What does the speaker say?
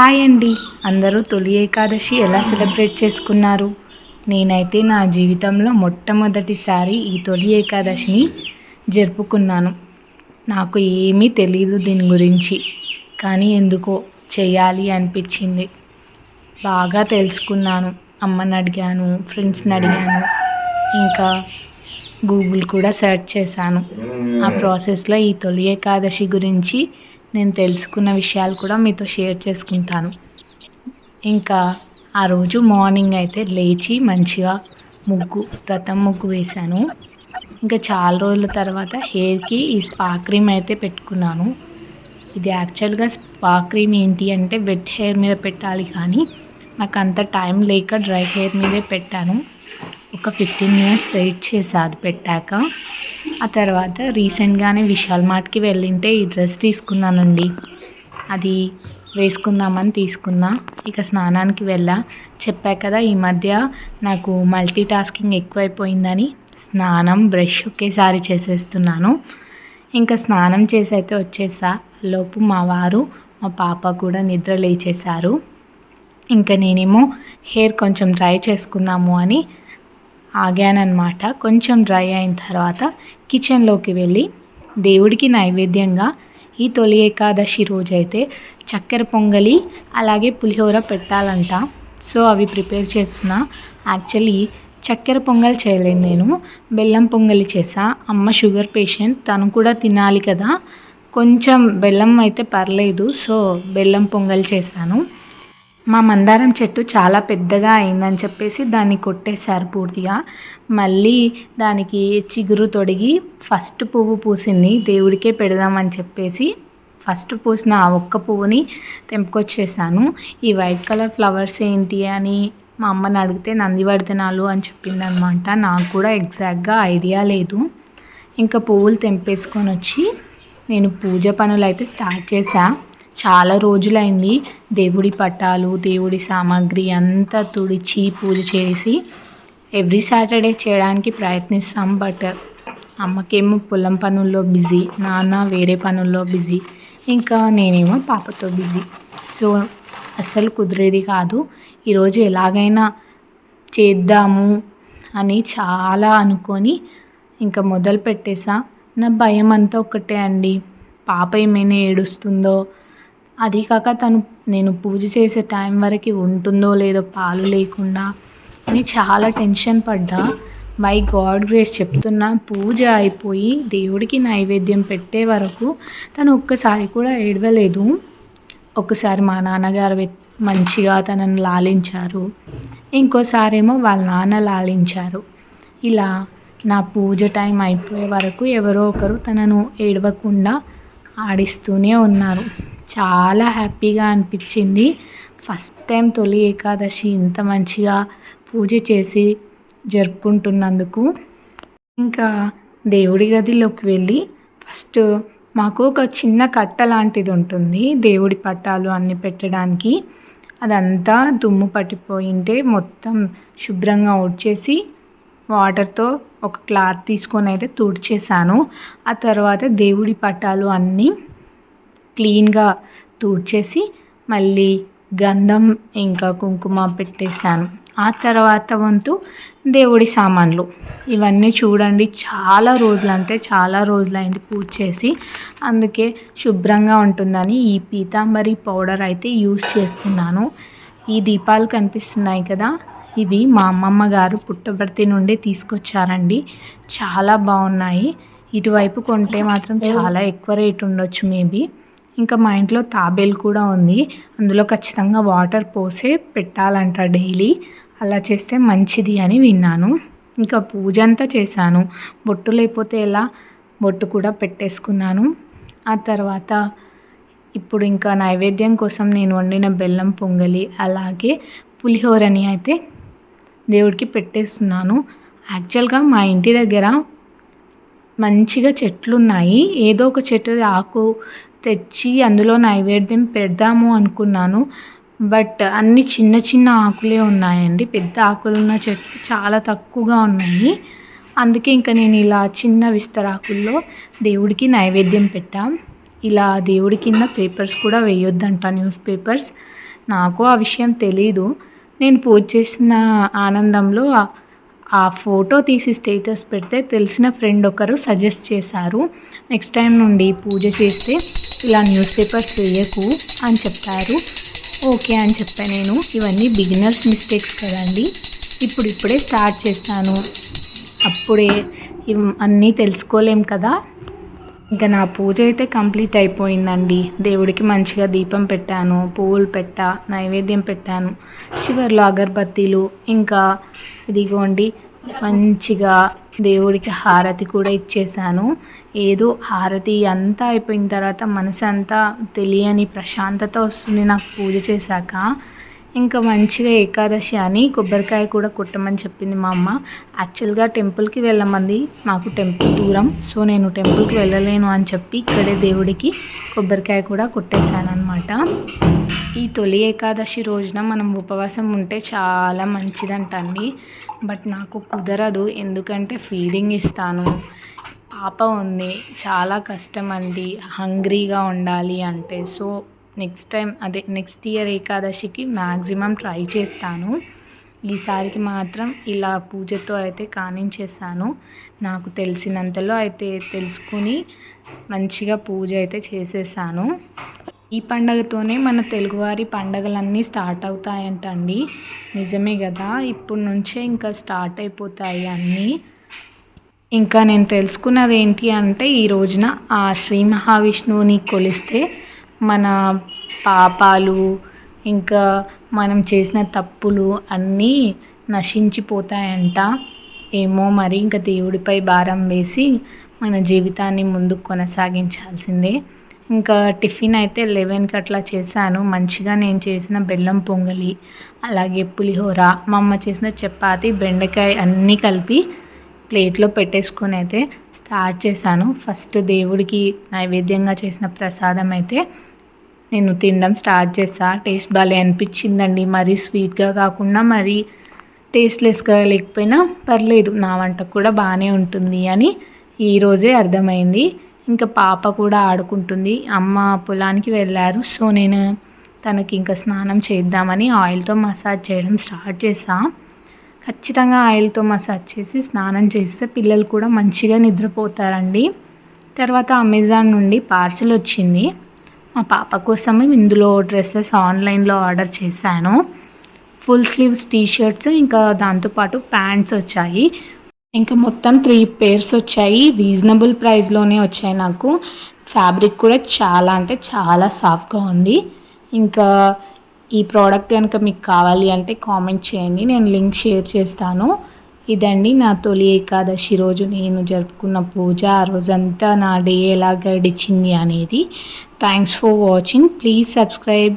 Hi అండి. అందరూ తొలి ఏకాదశి ఎలా సెలబ్రేట్ చేసుకున్నారు? నేనైతే నా జీవితంలో మొట్టమొదటిసారి ఈ తొలి ఏకాదశిని జరుపుకున్నాను. నాకు ఏమీ తెలీదు దీని గురించి కానీ ఎందుకో చేయాలి అనిపించింది. బాగా తెలుసుకున్నాను అమ్మని అడిగాను ఫ్రెండ్స్ని అడిగాను ఇంకా గూగుల్ కూడా సెర్చ్ చేశాను. ఆ ప్రాసెస్లో ఈ తొలి ఏకాదశి గురించి నేను తెలుసుకున్న విషయాలు కూడా మీతో షేర్ చేసుకుంటాను. ఇంకా ఆ రోజు మార్నింగ్ అయితే లేచి మంచిగా ముగ్గు రథం ముగ్గు వేశాను. ఇంకా చాలా రోజుల తర్వాత హెయిర్కి ఈ స్పా క్రీమ్ అయితే పెట్టుకున్నాను. ఇది యాక్చువల్గా స్పా క్రీమ్ ఏంటి అంటే వెట్ హెయిర్ మీద పెట్టాలి కానీ నాకు అంత టైం లేక డ్రై హెయిర్ మీదే పెట్టాను. ఒక ఫిఫ్టీన్ మినిట్స్ వెయిట్ చేసా అది పెట్టాక. ఆ తర్వాత రీసెంట్గానే విశాల్ మార్ట్కి వెళ్ళింటే ఈ డ్రెస్ తీసుకున్నానండి. అది వేసుకుందామని తీసుకున్నా. ఇక స్నానానికి వెళ్ళా. చెప్పా కదా ఈ మధ్య నాకు మల్టీ టాస్కింగ్ ఎక్కువైపోయిందని స్నానం బ్రష్ ఒకేసారి చేసేస్తున్నాను. ఇంకా స్నానం చేసి అయితే వచ్చేసా. లోపు మా వారు మా పాప కూడా నిద్ర లేచేశారు. ఇంకా నేనేమో హెయిర్ కొంచెం డ్రై చేసుకుందాము అని ఆగానన్నమాట. కొంచెం డ్రై అయిన తర్వాత కిచెన్లోకి వెళ్ళి దేవుడికి నైవేద్యంగా ఈ తొలి ఏకాదశి రోజైతే చక్కెర పొంగలి అలాగే పులిహోర పెట్టాలంట. సో అవి ప్రిపేర్ చేస్తున్నా. యాక్చువల్లీ చక్కెర పొంగల్ చేయలేదు నేను. బెల్లం పొంగలి చేసా. అమ్మ షుగర్ పేషెంట్. తను కూడా తినాలి కదా. కొంచెం బెల్లం అయితే పర్లేదు. సో బెల్లం పొంగల్ చేశాను. మా మందారం చెట్టు చాలా పెద్దగా అయిందని చెప్పేసి దాన్ని కొట్టేశారు పూర్తిగా. మళ్ళీ దానికి చిగురు తొడిగి ఫస్ట్ పువ్వు పూసింది. దేవుడికే పెడదామని చెప్పేసి ఫస్ట్ పూసిన ఆ ఒక్క పువ్వుని తెంపుకొచ్చేసాను. ఈ వైట్ కలర్ ఫ్లవర్స్ ఏంటి అని మా అమ్మని అడిగితే నందివర్ధనాలు అని చెప్పింది అనమాట నాకు కూడా ఎగ్జాక్ట్గా ఐడియా లేదు. ఇంకా పువ్వులు తెంపేసుకొని వచ్చి నేను పూజ పనులు అయితే స్టార్ట్ చేశాను చాలా రోజులైంది దేవుడి పటాలు దేవుడి సామాగ్రి అంతా తుడిచి పూజ చేసి ఎవ్రీ సాటర్డే చేయడానికి ప్రయత్నిస్తాం బట్ అమ్మకేమో పొలం పనుల్లో బిజీ నాన్న వేరే పనుల్లో బిజీ ఇంకా నేనేమో పాపతో బిజీ. సో అస్సలు కుదిరేది కాదు. ఈరోజు ఎలాగైనా చేద్దాము అని చాలా అనుకొని ఇంకా మొదలు పెట్టేసా నా భయం అంతా ఒకటే అండి. పాప ఏమైనా ఏడుస్తుందో అది కాక తను నేను పూజ చేసే టైం వరకు ఉంటుందో లేదో పాలు లేకుండా అని చాలా టెన్షన్ పడ్డా. బై గాడ్ గ్రేస్ చెప్తున్నా పూజ అయిపోయి దేవుడికి నైవేద్యం పెట్టే వరకు తను ఒక్కసారి కూడా ఏడవలేదు. ఒకసారి మా నాన్నగారు మంచిగా తనను లాలించారు. ఇంకోసారి ఏమో వాళ్ళ నాన్న లాలించారు. ఇలా నా పూజ టైం అయిపోయే వరకు ఎవరో ఒకరు తనను ఏడవకుండా ఆడిస్తూనే ఉన్నారు. చాలా హ్యాపీగా అనిపించింది. ఫస్ట్ టైం తొలి ఏకాదశి ఇంత మంచిగా పూజ చేసి జరుపుకుంటున్నందుకు. ఇంకా దేవుడి గదిలోకి వెళ్ళి ఫస్ట్ మాకు ఒక చిన్న కట్ట లాంటిది ఉంటుంది. దేవుడి పట్టాలు అన్ని పెట్టడానికి. అదంతా దుమ్ము పట్టిపోయింటే మొత్తం శుభ్రంగా ఊడ్చేసి వాటర్తో ఒక క్లాత్ తీసుకొని అయితే తుడిచేసాను ఆ తర్వాత దేవుడి పట్టాలు అన్నీ క్లీన్గా తుడిచేసి మళ్ళీ గంధం ఇంకా కుంకుమ పెట్టేశాను. ఆ తర్వాత వంతు దేవుడి సామాన్లు. ఇవన్నీ చూడండి. చాలా రోజులు అంటే చాలా రోజులైంది పూజ చేసి. అందుకే శుభ్రంగా ఉంటుందని ఈ పీతాంబరి పౌడర్ అయితే యూస్ చేస్తున్నాను. ఈ దీపాలు కనిపిస్తున్నాయి కదా? ఇవి మా అమ్మమ్మ గారు పుట్టబర్తి నుండి తీసుకొచ్చారండి. చాలా బాగున్నాయి. ఇటువైపు కొంటే మాత్రం చాలా ఎక్కువ రేట్ ఉండొచ్చు మేబీ. ఇంకా మా ఇంట్లో తాబేలు కూడా ఉంది. అందులో ఖచ్చితంగా వాటర్ పోసే పెట్టాలంట డైలీ. అలా చేస్తే మంచిది అని విన్నాను. ఇంకా పూజ అంతా చేశాను. బొట్టు లేకపోతే ఎలా? బొట్టు కూడా పెట్టేసుకున్నాను. ఆ తర్వాత ఇప్పుడు ఇంకా నైవేద్యం కోసం నేను వండిన బెల్లం పొంగలి అలాగే పులిహోరని అయితే దేవుడికి పెట్టేస్తున్నాను. యాక్చువల్గా మా ఇంటి దగ్గర మంచిగా చెట్లు ఉన్నాయి ఏదో ఒక చెట్టు ఆకు తెచ్చి అందులో నైవేద్యం పెడదాము అనుకున్నాను. బట్ అన్ని చిన్న చిన్న ఆకులే ఉన్నాయండి. పెద్ద ఆకులున్న చెట్లు చాలా తక్కువగా ఉన్నాయి. అందుకే ఇంకా నేను ఇలా చిన్న విస్తరాకుల్లో దేవుడికి నైవేద్యం పెట్టాం. ఇలా దేవుడి కింద పేపర్స్ కూడా వేయొద్దంట న్యూస్ పేపర్స్. నాకు ఆ విషయం తెలీదు. నేను పూజ చేసిన ఆనందంలో ఆ- ఫోటో తీసి స్టేటస్ పెడితే తెలిసిన ఫ్రెండ్ ఒకరు సజెస్ట్ చేశారు. నెక్స్ట్ టైం నుండి పూజ చేస్తే ఇలా న్యూస్ పేపర్స్ వేయకు అని చెప్పారు. ఓకే అని చెప్పాను నేను. ఇవన్నీ బిగినర్స్ మిస్టేక్స్ కదండి. ఇప్పుడు ఇప్పుడే స్టార్ట్ చేస్తాను. అప్పుడే ఇవ్- అన్నీ తెలుసుకోలేం కదా. ఇంకా నా పూజ అయితే కంప్లీట్ అయిపోయిందండి. దేవుడికి మంచిగా దీపం పెట్టాను పువ్వులు పెట్టా నైవేద్యం పెట్టాను చివర్లో అగరబత్తీలు ఇంకా ఇదిగోండి మంచిగా దేవుడికి హారతి కూడా ఇచ్చేసాను ఏదో హారతి అంతా అయిపోయిన తర్వాత మనసు అంతా తెలియని ప్రశాంతత వస్తుంది నాకు పూజ చేశాక. ఇంకా మంచిగా ఏకాదశి అని కొబ్బరికాయ కూడా కొట్టమని చెప్పింది మా అమ్మ. యాక్చువల్గా టెంపుల్కి వెళ్ళమంది. మాకు టెంపుల్ దూరం. సో నేను టెంపుల్కి వెళ్ళలేను అని చెప్పి ఇక్కడే దేవుడికి కొబ్బరికాయ కూడా కొట్టేశాను అనమాట ఈ తొలి ఏకాదశి రోజున మనం ఉపవాసం ఉంటే చాలా మంచిదంటండి. బట్ నాకు కుదరదు. ఎందుకంటే ఫీడింగ్ ఇస్తాను. పాప ఉంది. చాలా కష్టం అండి హంగ్రీగా ఉండాలి అంటే. సో నెక్స్ట్ టైం అదే నెక్స్ట్ ఇయర్ ఏకాదశికి మ్యాక్సిమం ట్రై చేస్తాను. ఈసారికి మాత్రం ఇలా పూజతో అయితే కానించేసాను నాకు తెలిసినంతలో అయితే తెలుసుకుని మంచిగా పూజ అయితే చేసేసాను ఈ పండగతోనే మన తెలుగువారి పండగలన్నీ స్టార్ట్ అవుతాయంటండి. నిజమే కదా ఇప్పటి నుంచే ఇంకా స్టార్ట్ అయిపోతాయి అన్నీ. ఇంకా నేను తెలుసుకున్నది ఏంటి అంటే ఈ రోజున ఆ శ్రీ మహావిష్ణువుని కొలిస్తే మన పాపాలు ఇంకా మనం చేసిన తప్పులు అన్నీ నశించిపోతాయంట. ఏమో మరి ఇంకా దేవుడిపై భారం వేసి మన జీవితాన్ని ముందుకు కొనసాగించాల్సిందే. ఇంకా టిఫిన్ అయితే లెవెన్కి అట్లా చేశాను. మంచిగా నేను చేసిన బెల్లం పొంగలి అలాగే పులిహోర మా అమ్మ చేసిన చపాతి బెండకాయ అన్నీ కలిపి ప్లేట్లో పెట్టేసుకొని అయితే స్టార్ట్ చేశాను. ఫస్ట్ దేవుడికి నైవేద్యంగా చేసిన ప్రసాదం అయితే నేను తినడం స్టార్ట్ చేసా టేస్ట్ భలే అనిపించిందండి. మరీ స్వీట్గా కాకుండా మరీ టేస్ట్లెస్గా లేకపోయినా పర్లేదు నా వంట కూడా బాగానే ఉంటుంది అని ఈరోజే అర్థమైంది. ఇంకా పాప కూడా ఆడుకుంటుంది. అమ్మ పొలానికి వెళ్ళారు సో నేను తనకి ఇంకా స్నానం చేద్దామని ఆయిల్తో మసాజ్ చేయడం స్టార్ట్ చేసా ఖచ్చితంగా ఆయిల్తో మసాజ్ చేసి స్నానం చేస్తే పిల్లలు కూడా మంచిగా నిద్రపోతారండి. తర్వాత అమెజాన్ నుండి పార్సిల్ వచ్చింది. మా పాప కోసం ఇందులో డ్రెస్సెస్ ఆన్లైన్లో ఆర్డర్ చేశాను. ఫుల్ స్లీవ్స్ టీషర్ట్స్ ఇంకా దాంతోపాటు ప్యాంట్స్ వచ్చాయి. ఇంకా మొత్తం త్రీ పేర్స్ వచ్చాయి. రీజనబుల్ ప్రైస్లోనే వచ్చాయి నాకు. ఫ్యాబ్రిక్ కూడా చాలా అంటే చాలా సాఫ్ట్గా ఉంది. ఇంకా ఈ ప్రోడక్ట్ కనుక మీకు కావాలి అంటే కామెంట్ చేయండి. నేను లింక్ షేర్ చేస్తాను. ఇదండి నా తొలి ఏకాదశి రోజు. నేను జరుపుకున్న పూజ ఆ రోజంతా నా డే ఎలా గడిచింది అనేది. Thanks for watching please subscribe